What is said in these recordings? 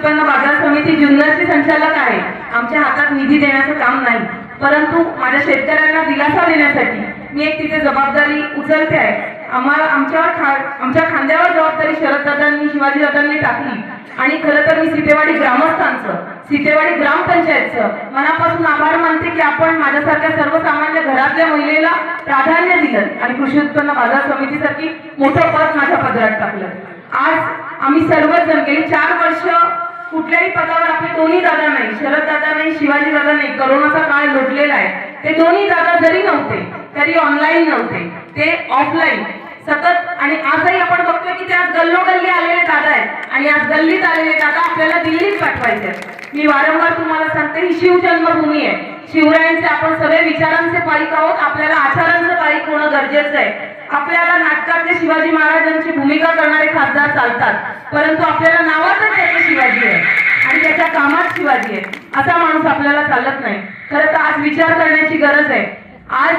उत्पन्न बाजार समिती जुन्नरचे संचालक आहे. आमच्या हातात निधी देण्याचं काम नाही. परंतु माझ्या शेतकऱ्यांना दिलासा देण्यासाठी मी एक तिथे जबाबदारी उचलते आहे. आम्हाला आमच्यावर खा आमच्या खांद्यावर जबाबदारी शरददादांनी शिवाजीदादांनी टाकली. आणि खरं तर मी सीतेवाडी ग्रामस्थांचं सीतेवाडी ग्रामपंचायतचं मनापासून आभार मानते की आपण माझ्यासारख्या सर्वसामान्य घरातल्या महिलेला प्राधान्य दिलं आणि कृषी उत्पन्न बाजार समितीसाठी मोठं पद माझ्या पदरात टाकलं. आज आम्ही सर्वच जण गेली चार वर्ष कुठल्याही पदावर आपले दोन्ही दादा नाही शरद दादा नाही शिवाजी दादा नाही करोनाचा काळ लोटलेला आहे. ते दोन्ही दादा जरी नव्हते तरी ऑनलाईन नव्हते ते ऑफलाईन सतत आणि आजही आपण बघतोय की ते आज गल्लोगल्ली आलेले दादा आहेत आणि आज गल्लीत आलेले दादा आपल्याला दिल्लीत पाठवायचे मी वारंवार तुम्हाला सांगते ही शिवजन्मभूमी आहे. शिवरायांचे आपण सगळे विचारांचे पालिक आहोत आपल्याला आचारांचे पाईक होणं गरजेचं आहे. आपल्याला नाटकातले शिवाजी महाराजांची भूमिका करणारे खासदार चालतात. परंतु आपल्याला नावातच त्याचे शिवाजी आहे. आणि त्याच्या कामात शिवाजी आहे. असा माणूस आपल्याला चालत नाही. खरं तर आज विचार करण्याची गरज आहे. आज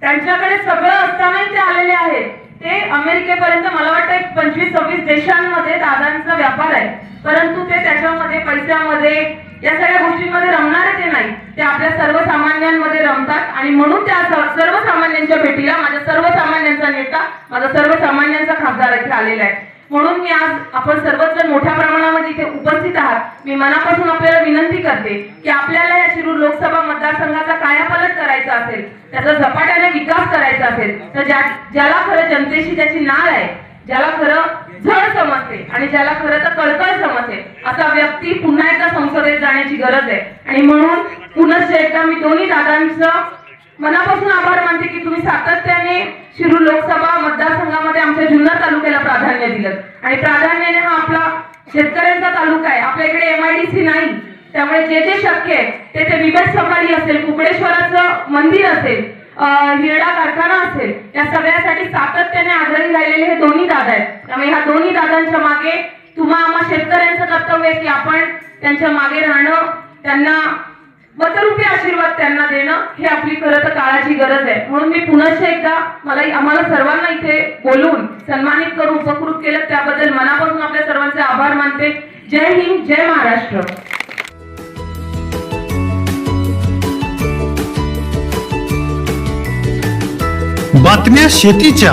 त्यांच्याकडे सगळं असतानाही ते आलेले आहेत. ते अमेरिकेपर्यंत मला वाटतं एक पंचवीस सव्वीस देशांमध्ये दादांचा व्यापार आहे. परंतु ते त्याच्यामध्ये पैशामध्ये या सगळ्या गोष्टींमध्ये रमणारे ते नाही. ते आपल्या सर्वसामान्यांमध्ये रमतात आणि म्हणून त्या सर्वसामान्यांच्या भेटीला माझ्या सर्वसामान्यांचा नेता माझा सर्वसामान्यांचा खासदार इथे आलेला आहे. म्हणून मी आज आपण सर्वच जण मोठ्या प्रमाणामध्ये इथे उपस्थित आहात. मी मनापासून आपल्याला विनंती करते की आपल्याला या शिरूर लोकसभा मतदारसंघाचा कायापालट करायचा असेल त्याचा झपाट्याने विकास करायचा असेल तर ज्या ज्याला खरं जनतेशी त्याची नाळ आहे ज्याला खरं झड समजते आणि ज्याला खरं तर कळकळ समजते असा व्यक्ती पुन्हा एकदा संसदेत जाण्याची गरज आहे. आणि म्हणून पुनश्च एकदा मी दोन्ही दादांचं मनापासून आभार मानते की तुम्ही सातत्याने शिरूर लोकसभा मतदारसंघामध्ये आमच्या जुन्नर तालुक्याला प्राधान्य दिलं. आणि प्राधान्याने हा आपला शेतकऱ्यांचा तालुका आहे. आपल्या इकडे सी नाही. त्यामुळे जे जे शक्य आहे ते ते बिबट सफारी असेल कुकडेश्वराचं मंदिर असेल अं, हिरडा कारखाना असेल या सगळ्यासाठी सातत्य राहिलेले हे दोन्ही दादा आहेत. त्यामुळे ह्या दोन्ही दादांच्या मागे तुम्हा आम्हा शेतकऱ्यांचं कर्तव्य आहे की आपण त्यांच्या मागे राहणं त्यांना मतरूपी आशीर्वाद त्यांना देणं हे आपली खरं तर काळाची गरज आहे. म्हणून मी पुनश्च एकदा मला आम्हाला सर्वांना इथे बोलून सन्मानित करून उपकृत केलं त्याबद्दल मनापासून आपल्या सर्वांचे आभार मानते. जय हिंद जय महाराष्ट्र. बातम्या शेतीच्या.